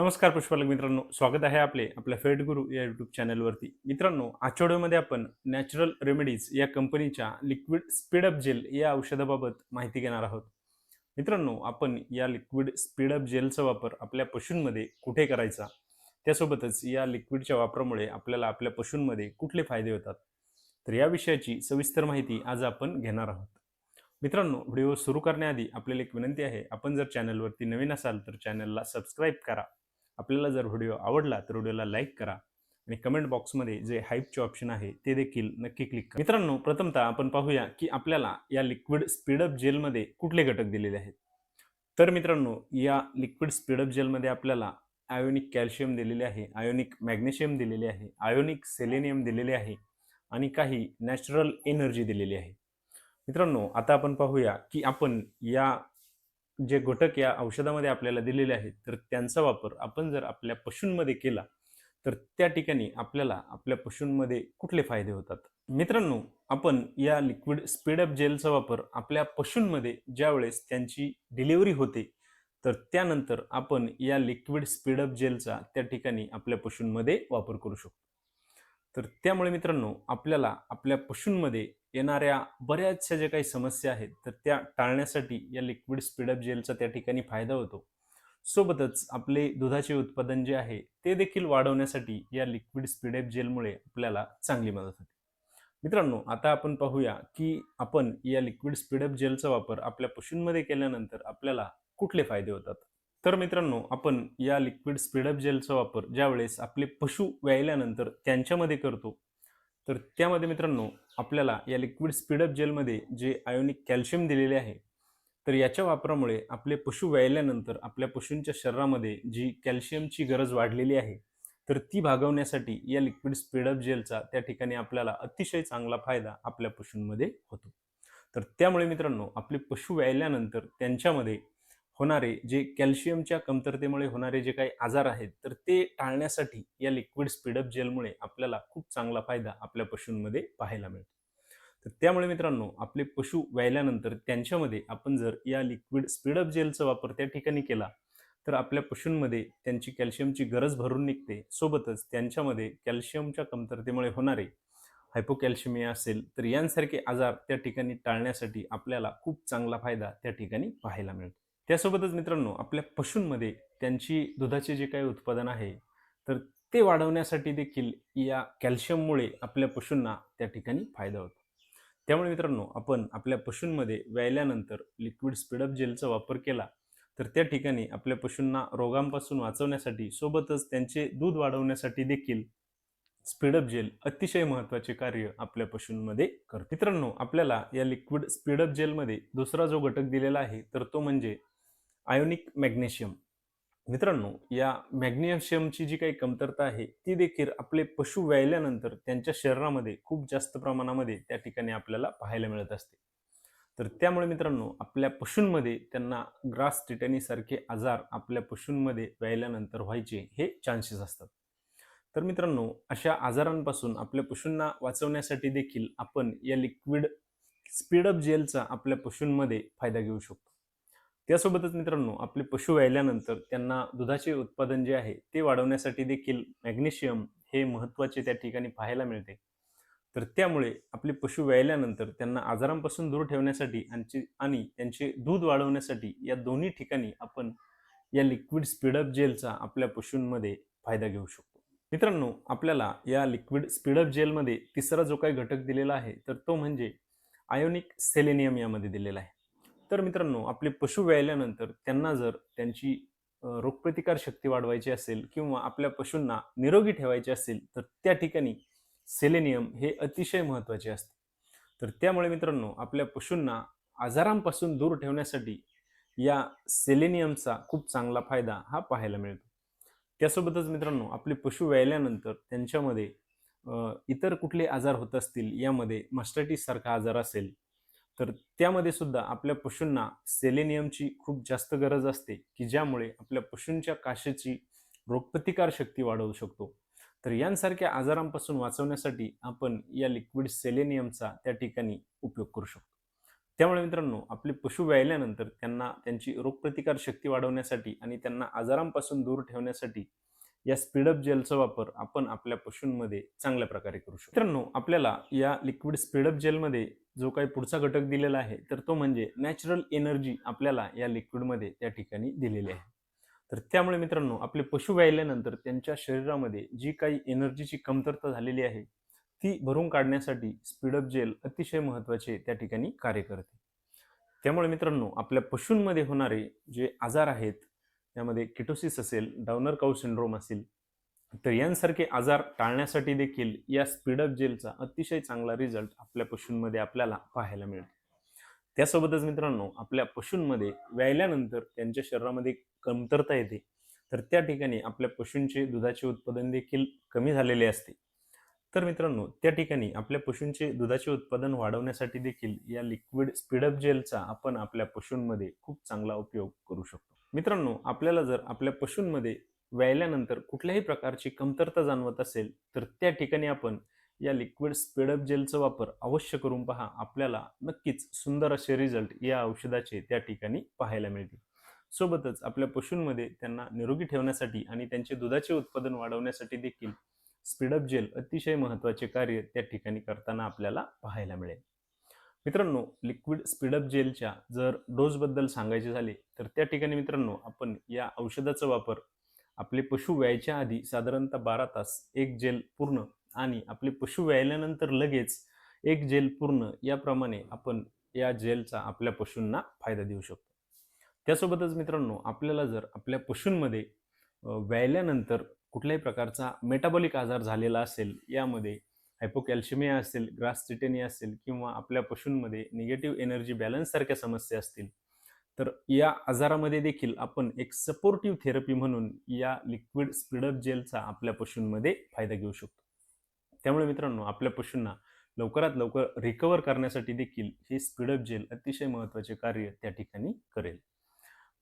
नमस्कार पुष्पालक मित्रांनो स्वागत आहे आपले आपल्या फेट गुरु या यूट्यूब चॅनलवरती. मित्रांनो आजच्या व्हिडिओमध्ये आपण नॅचरल रेमेडीज या कंपनीच्या लिक्विड स्पीडअप जेल या औषधाबाबत माहिती घेणार आहोत. मित्रांनो आपण या लिक्विड स्पीडअप जेलचा वापर आपल्या पशूंमध्ये कुठे करायचा? त्यासोबतच या लिक्विडच्या वापरामुळे आपल्याला आपल्या पशूंमध्ये कुठले फायदे होतात? तर या विषयाची सविस्तर माहिती आज आपण घेणार आहोत. मित्रांनो व्हिडिओ सुरू करण्याआधी आपल्याला एक विनंती आहे आपण जर चॅनलवरती नवीन असाल तर चॅनलला सबस्क्राईब करा. आपल्याला जर व्हिडिओ आवडला तर व्हिडिओला लाईक करा आणि कमेंट बॉक्समध्ये जे हाईपचे ऑप्शन आहे ते देखील नक्की क्लिक करा. मित्रांनो प्रथमतः आपण पाहूया की आपल्याला या लिक्विड स्पीडअप जेलमध्ये कुठले घटक दिलेले आहेत. तर मित्रांनो या लिक्विड स्पीडअप जेलमध्ये आपल्याला आयोनिक कॅल्शियम दिलेले आहे आयोनिक मॅग्नेशियम दिलेले आहे आयोनिक सेलेनियम दिलेले आहे आणि काही नॅचरल एनर्जी दिलेली आहे. मित्रांनो आता आपण पाहूया की आपण या जे घटक या औषधामध्ये आपल्याला दिलेले आहेत तर त्यांचा वापर आपण जर आपल्या पशूंमध्ये केला तर त्या ठिकाणी आपल्याला आपल्या पशूंमध्ये कुठले फायदे होतात? मित्रांनो आपण या लिक्विड स्पीडअप जेलचा वापर आपल्या पशूंमध्ये ज्यावेळेस त्यांची डिलिव्हरी होते तर त्यानंतर आपण या लिक्विड स्पीडअप जेलचा त्या ठिकाणी आपल्या पशूंमध्ये वापर करू शकतो. तर त्यामुळे मित्रांनो आपल्याला आपल्या पशूंमध्ये येणाऱ्या बऱ्याचशा ज्या काही समस्या आहेत तर त्या टाळण्यासाठी या लिक्विड स्पीडअप जेलचा त्या ठिकाणी फायदा होतो. सोबतच आपले दुधाचे उत्पादन जे आहे ते देखील वाढवण्यासाठी या लिक्विड स्पीडअप जेलमुळे आपल्याला चांगली मदत होते. मित्रांनो आता आपण पाहूया की आपण या लिक्विड स्पीडअप जेलचा वापर आपल्या पशूंमध्ये केल्यानंतर आपल्याला कुठले फायदे होतात? तर मित्रांनो आपण या लिक्विड स्पीडअप जेलचा वापर ज्यावेळेस आपले पशु व्यायल्यानंतर त्यांच्यामध्ये करतो तर त्यामध्ये मित्रांनो आपल्याला या लिक्विड स्पीडअप जेलमध्ये जे आयोनिक कॅल्शियम दिलेले आहे तर याच्या वापरामुळे आपले पशु व्यायल्यानंतर आपल्या पशूंच्या शरीरामध्ये जी कॅल्शियमची गरज वाढलेली आहे तर ती भागवण्यासाठी या लिक्विड स्पीडअप जेलचा त्या ठिकाणी आपल्याला अतिशय चांगला फायदा आपल्या पशूंमध्ये होतो. तर त्यामुळे मित्रांनो आपले पशु व्यायल्यानंतर त्यांच्यामध्ये होणारे जे कॅल्शियमच्या कमतरतेमुळे होणारे जे काही आजार आहेत तर ते टाळण्यासाठी या लिक्विड स्पीडअप जेलमुळे आपल्याला खूप चांगला फायदा आपल्या पशूंमध्ये पाहायला मिळतो. तर त्यामुळे मित्रांनो आपले पशु व्यायल्यानंतर त्यांच्यामध्ये आपण जर या लिक्विड स्पीडअप जेलचा वापर त्या ठिकाणी केला तर आपल्या पशूंमध्ये त्यांची कॅल्शियमची गरज भरून निघते. सोबतच त्यांच्यामध्ये कॅल्शियमच्या कमतरतेमुळे होणारे हायपोकॅल्शिमिया असेल तर यांसारखे आजार त्या ठिकाणी टाळण्यासाठी आपल्याला खूप चांगला फायदा त्या ठिकाणी पाहायला मिळतो. त्यासोबतच मित्रांनो आपल्या पशूंमध्ये त्यांची दुधाचे जे काही उत्पादन आहे तर ते वाढवण्यासाठी देखील या कॅल्शियममुळे आपल्या पशूंना त्या ठिकाणी फायदा होतो. त्यामुळे मित्रांनो आपण आपल्या पशूंमध्ये व्यायल्यानंतर लिक्विड स्पीडअप जेलचा वापर केला तर त्या ठिकाणी आपल्या पशूंना रोगांपासून वाचवण्यासाठी सोबतच त्यांचे दूध वाढवण्यासाठी देखील स्पीडअप जेल अतिशय महत्त्वाचे कार्य आपल्या पशूंमध्ये करते. मित्रांनो आपल्याला या लिक्विड स्पीडअप जेलमध्ये दुसरा जो घटक दिलेला आहे तर तो म्हणजे आयोनिक मॅग्नेशियम. मित्रांनो या मॅग्नेशियमची जी काही कमतरता आहे ती देखील आपले पशु व्यायल्यानंतर त्यांच्या शरीरामध्ये खूप जास्त प्रमाणामध्ये त्या ठिकाणी आपल्याला पाहायला मिळत असते. तर त्यामुळे मित्रांनो आपल्या पशूंमध्ये त्यांना ग्रास टिटॅनीसारखे आजार आपल्या पशूंमध्ये व्यायल्यानंतर व्हायचे हे चान्सेस असतात. तर मित्रांनो अशा आजारांपासून आपल्या पशूंना वाचवण्यासाठी देखील आपण या लिक्विड स्पीडअप जेलचा आपल्या पशूंमध्ये फायदा घेऊ शकतो. त्यासोबतच मित्रांनो आपले पशु व्यायल्यानंतर त्यांना दुधाचे उत्पादन जे आहे ते वाढवण्यासाठी देखील मॅग्नेशियम हे महत्त्वाचे त्या ठिकाणी पाहायला मिळते. तर त्यामुळे आपले पशु व्यायल्यानंतर त्यांना आजारांपासून दूर ठेवण्यासाठी आणि आणि त्यांचे दूध वाढवण्यासाठी या दोन्ही ठिकाणी आपण या लिक्विड स्पीडअप जेलचा आपल्या पशूंमध्ये फायदा घेऊ शकतो. मित्रांनो आपल्याला या लिक्विड स्पीडअप जेलमध्ये तिसरा जो काही घटक दिलेला आहे तर तो म्हणजे आयोनिक सेलेनियम यामध्ये दिलेला आहे. तर मित्रांनो आपले पशु व्यायल्यानंतर त्यांना जर त्यांची रोगप्रतिकार शक्ती वाढवायची असेल किंवा आपल्या पशूंना निरोगी ठेवायचे असेल तर त्या ठिकाणी सेलेनियम हे अतिशय महत्त्वाचे असते. तर त्यामुळे मित्रांनो आपल्या पशूंना आजारांपासून दूर ठेवण्यासाठी या सेलेनियमचा खूप चांगला फायदा हा पाहायला मिळतो. त्यासोबतच मित्रांनो आपले पशु व्यायल्यानंतर त्यांच्यामध्ये इतर कुठले आजार होत असतील यामध्ये मास्टायटिस आजार असेल तर त्यामध्ये सुद्धा आपल्या पशूंना सेलेनियमची खूप जास्त गरज असते की ज्यामुळे आपल्या पशूंच्या काशेची रोगप्रतिकार शक्ती वाढवू शकतो. तर यांसारख्या आजारांपासून वाचवण्यासाठी आपण या लिक्विड सेलेनियमचा त्या ठिकाणी उपयोग करू शकतो. त्यामुळे मित्रांनो आपले पशु व्यायल्यानंतर त्यांना त्यांची रोगप्रतिकार शक्ती वाढवण्यासाठी आणि त्यांना आजारांपासून दूर ठेवण्यासाठी या स्पीडअप जेलचा वापर आपण आपल्या पशूंमध्ये चांगल्या प्रकारे करू शकतो. मित्रांनो आपल्याला या लिक्विड स्पीडअप जेलमध्ये जो काही पुढचा घटक दिलेला आहे तर तो म्हणजे नॅचरल एनर्जी आपल्याला या लिक्विडमध्ये त्या ठिकाणी दिलेली आहे. तर त्यामुळे मित्रांनो आपले पशु व्यायल्यानंतर त्यांच्या शरीरामध्ये जी काही एनर्जीची कमतरता झालेली आहे ती भरून काढण्यासाठी स्पीडअप जेल अतिशय महत्त्वाचे त्या ठिकाणी कार्य करते. त्यामुळे मित्रांनो आपल्या पशूंमध्ये होणारे जे आजार आहेत त्यामध्ये किटोसिस असेल डाउनर काऊ सिंड्रोम असेल तर यांसारखे आजार टाळण्यासाठी देखील या स्पीडअप जेलचा अतिशय चांगला रिझल्ट आपल्या पशूंमध्ये आपल्याला पाहायला मिळतो त्यासोबतच मित्रांनो आपल्या पशूंमध्ये व्यायल्यानंतर त्यांच्या शरीरामध्ये कमतरता येते. तर त्या ठिकाणी आपल्या पशूंचे दुधाचे उत्पादन देखील कमी झालेले असते. तर मित्रांनो त्या ठिकाणी आपल्या पशूंचे दुधाचे उत्पादन वाढवण्यासाठी देखील या लिक्विड स्पीडअप जेलचा आपण आपल्या पशूंमध्ये खूप चांगला उपयोग करू शकतो. मित्रांनो आपल्याला जर आपल्या पशूंमध्ये व्यायल्यानंतर कुठल्याही प्रकारची कमतरता जाणवत असेल तर त्या ठिकाणी आपण या लिक्विड स्पेडअप जेलचा वापर अवश्य करून पहा. आपल्याला नक्कीच सुंदर असे रिझल्ट या औषधाचे त्या ठिकाणी पाहायला मिळतील. सोबतच आपल्या पशूंमध्ये त्यांना निरोगी ठेवण्यासाठी आणि त्यांचे दुधाचे उत्पादन वाढवण्यासाठी देखील स्पीडअप जेल अतिशय महत्त्वाचे कार्य त्या ठिकाणी करताना आपल्याला पाहायला मिळेल. मित्रांनो लिक्विड स्पीडअप जेलच्या जर डोसबद्दल सांगायचे झाले तर त्या ठिकाणी मित्रांनो आपण या औषधाचा वापर आपले पशु व्यायच्या आधी साधारणतः बारा तास एक जेल पूर्ण आणि आपले पशु व्यायल्यानंतर लगेच एक जेल पूर्ण याप्रमाणे आपण या जेलचा आपल्या पशूंना फायदा देऊ शकतो. त्यासोबतच मित्रांनो आपल्याला जर आपल्या पशूंमध्ये व्यायल्यानंतर कुठल्याही प्रकारचा मेटाबॉलिक आजार झालेला असेल यामध्ये हायपोकॅल्शिमिया असेल ग्रास चिटेनिया असेल किंवा आपल्या पशूंमध्ये निगेटिव्ह एनर्जी बॅलन्स सारख्या समस्या असतील. तर या आजारामध्ये देखील आपण एक सपोर्टिव्ह थेरपी म्हणून या लिक्विड स्पीडअप जेलचा आपल्या पशूंमध्ये फायदा घेऊ शकतो. त्यामुळे मित्रांनो आपल्या पशूंना लवकरात लवकर रिकवर करण्यासाठी देखील हे स्पीडअप जेल अतिशय महत्त्वाचे कार्य त्या ठिकाणी करेल.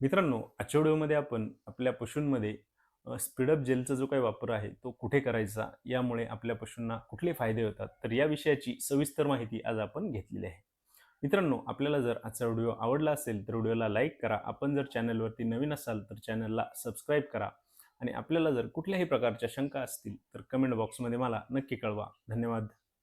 मित्रांनो आजच्या व्हिडिओमध्ये आपण आपल्या पशूंमध्ये स्पीडअप जेलचा जो काही वापर आहे तो कुठे करायचा? यामुळे आपल्या पशूंना कुठले फायदे होतात? तर या विषयाची सविस्तर माहिती आज आपण घेतलेली आहे. मित्रांनो आपल्याला जर आजचा व्हिडिओ आवडला असेल तर व्हिडिओला लाईक करा. आपण जर चॅनलवरती नवीन असाल तर चॅनलला सबस्क्राईब करा. आणि आपल्याला जर कुठल्याही प्रकारच्या शंका असतील तर कमेंट बॉक्समध्ये मला नक्की कळवा. धन्यवाद.